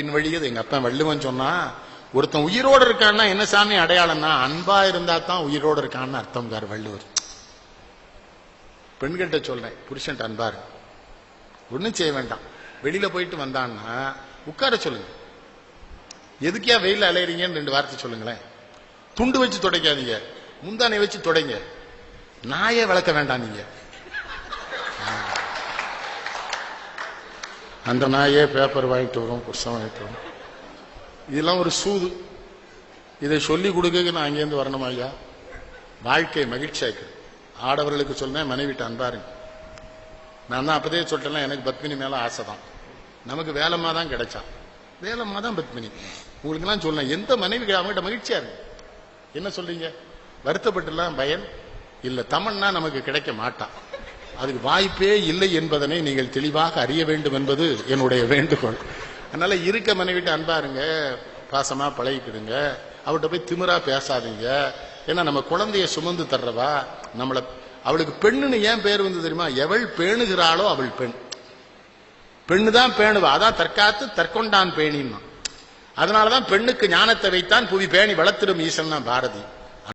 என் வழியது எங்க அப்பா வள்ளுவன் சொன்னா ஒருத்தன் உயிரோடு இருக்கான்னா என்ன சாமி அடையாளம்னா அன்பா இருந்தா தான் உயிரோடு இருக்கான்னு அர்த்தம்கார் வள்ளுவர். பெண்கிட்ட சொல்றேன் புருஷன் அன்பா இருக்கு ஒண்ணும் செய்ய வேண்டாம். வெளியில போயிட்டு வந்தான்னா உட்கார சொல்லுங்க. எதுக்கியா வெயில் அலையறீங்கன்னு ரெண்டு வார்த்தை சொல்லுங்களேன். துண்டு வச்சு துடைக்காதீங்க. முந்தானை வச்சு துடைங்க. நாயே வளர்க்க வேண்டாம் நீங்க. அந்த நாயே பேப்பர் வாங்கிட்டு வரும் புஸ்தகம் வாங்கிட்டு வரும். இதெல்லாம் ஒரு சூது. இதை சொல்லி கொடுக்க நான் அங்கேருந்து வரணும் ஐயா. வாழ்க்கை மகிழ்ச்சியாக்கு ஆடவர்களுக்கு சொன்னேன் மனைவிட்டு அன்பாருங்க. நான் தான் அப்பதே சொல்லிட்டேன் எனக்கு பத்மினி மேல ஆசை தான். நமக்கு வேலைமா தான் கிடைச்சா. வேலைமா தான் பத்மினி. உங்களுக்குலாம் சொன்னேன் எந்த மனைவி அவங்ககிட்ட மகிழ்ச்சியா இருக்கு? என்ன சொல்றீங்க? வருத்தப்பட்டுலாம் பயன் இல்ல. தமன்னா நமக்கு கிடைக்க மாட்டான் அதுக்கு வாய்ப்பே இல்லை என்பதனை நீங்கள் தெளிவாக அறிய வேண்டும் என்பது என்னுடைய வேண்டுகோள். அதனால இருக்க மனைவிட்டு அன்பாருங்க பாசமா பழகிக்கிடுங்க அவர்கிட்ட போய் திமிரா பேசாதீங்க. ஏன்னா நம்ம குழந்தைய சுமந்து தர்றவா நம்மள அவளுக்கு பெண்ணுன்னு ஏன் பேர் வந்து தெரியுமா? எவள் பேணுகிறாளோ அவள் பெண். பெண்ணு தான் பேணுவா. அதான் தற்காத்து தற்கொண்டான் பேணின்னா. அதனாலதான் பெண்ணுக்கு ஞானத்தை வைத்தான் புவி பேணி வளர்த்திடும் ஈசன் தான் பாரதி.